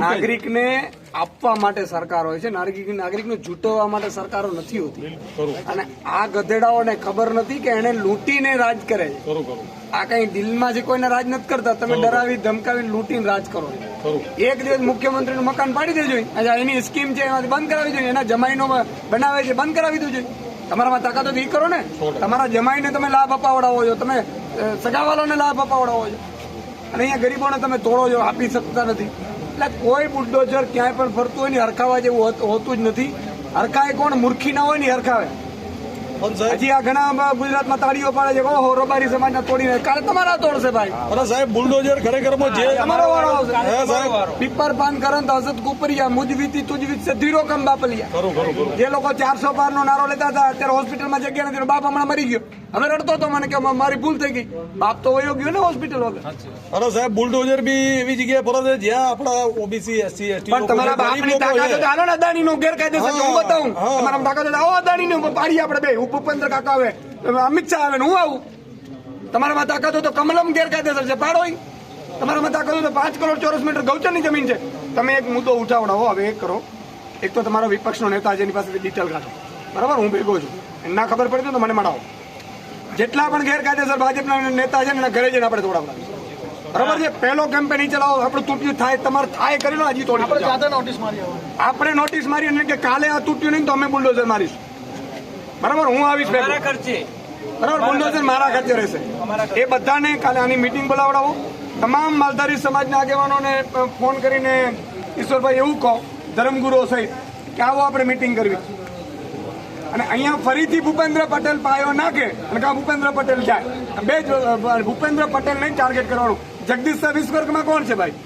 નાગરિકને આપવા માટે સરકાર હોય છે. નાગરિક નાગરિકને જૂટવવા માટે સરકારો નથી હોતી. અને આ ગધેડાઓને ખબર નથી કે એને લૂંટીને રાજ કરે છે. આ કઈ દિલમાં જે કોઈને રાજ નથી કરતા તમે ડરાવી ધમકાવી લૂંટીને રાજ કરો એક દિવસ મુખ્યમંત્રીનું મકાન પાડી દેજો એની સ્કીમ છે એમાંથી બંધ કરાવી જોઈએ એના જમાઈનો બનાવે છે બંધ કરાવી દેજો. તમારામાં તાકાત તો ઈ કરો ને. તમારા જમાઈને તમે લાભ અપાવડાવો છો. તમે સગાવાલોને લાભ અપાવડાવો છો. અને અહીંયા ગરીબોને તમે તોડો જો આપી શકતા નથી. એટલે કોઈ બુલડોઝર ક્યાંય પણ ફરતું હોય ને હરખાવા જેવું હોત- જ નથી. હરખાય કોણ? મૂર્ખી ના હોય ને હરખાવે. હજી આ ઘણા ગુજરાતમાં તાળીઓ પાડે છે. ઓહો રોબારી સમાજના તોડીને કાલે તમારા તોડશે ભાઈ. અરે સાહેબ બુલડોઝર ખરેખર જે તમારો વારો આવશે. સાહેબ. પીપર પાન કરંત હસત કુપરિયા મુજવીતી તુજવીત સે ધીરો કમ બાપલિયા. જે લોકો ચારસો પાર નો નારો લેતા હતા અત્યારે હોસ્પિટલમાં જગ્યા નથી બાપ હમણાં મરી ગયો. હવે રડતો હતો મને કે મારી ભૂલ થઈ ગઈ. બાપ તો વયો ગયો ને હોસ્પિટલ વગર. અરે સાહેબ બુલડોઝર બી એવી જગ્યાએ ફરે છે જ્યાં આપણા ઓબીસી એસસી એસટી પણ તમારા બાપની તાકાત તો આનો અદાણી નો ગેરકાયદેસર હું બતાવું? તમારા તાકાત આવો અદાણી ને પાડી આપણે બે. હું કાકા આવે અમિત શાહ આવે ને હું આવું. તમારામાં તાકાત તો કમલમ ગેરકાયદેસર છે. પાડો તમારા તમારામાં તાકાત તો પાંચ કરોડ ચોરસ મીટર ગૌચરની જમીન છે. તમે એક મુદ્દો ઉઠાવડાવો હવે એક કરો. એક તો તમારો વિપક્ષનો નેતા જેની પાસે પાસેથી ડિટેલ કાઢો. બરાબર? હું ભેગો છું. ના ખબર પડતી તો મને મળાવો. જેટલા પણ ગેરકાયદેસર ભાજપના નેતા છે ને એના ઘરે જઈને આપણે તોડાવડા બરાબર છે? પહેલો કેમ્પેન ચલાવો આપણું તૂટ્યું થાય તમારે થાય કરી લો હજી તોડી આપણે નોટિસ મારી આપણે નોટિસ મારી અને કે કાલે આ તૂટ્યું નહીં તો અમે બુલડોઝર મારીશું. બરાબર? હું આવીશ. બરાબર? બુલડોઝર મારા ખર્ચે રહેશે. એ બધાને કાલે આની મીટિંગ બોલાવડાવો. તમામ માલધારી સમાજના આગેવાનોને ફોન કરીને ઈશ્વરભાઈ એવું કહો ધર્મગુરુઓ સહિત કે આવો આપણે મીટિંગ કરવી. અને અહીંયા ફરીથી ભૂપેન્દ્ર પટેલ પાયો નાખે અને કા ભૂપેન્દ્ર પટેલ જાય. બે ભૂપેન્દ્ર પટેલ નહીં ટાર્ગેટ કરવાનું. જગદીશ સર વિશ્વર્ગમાં કોણ છે ભાઈ?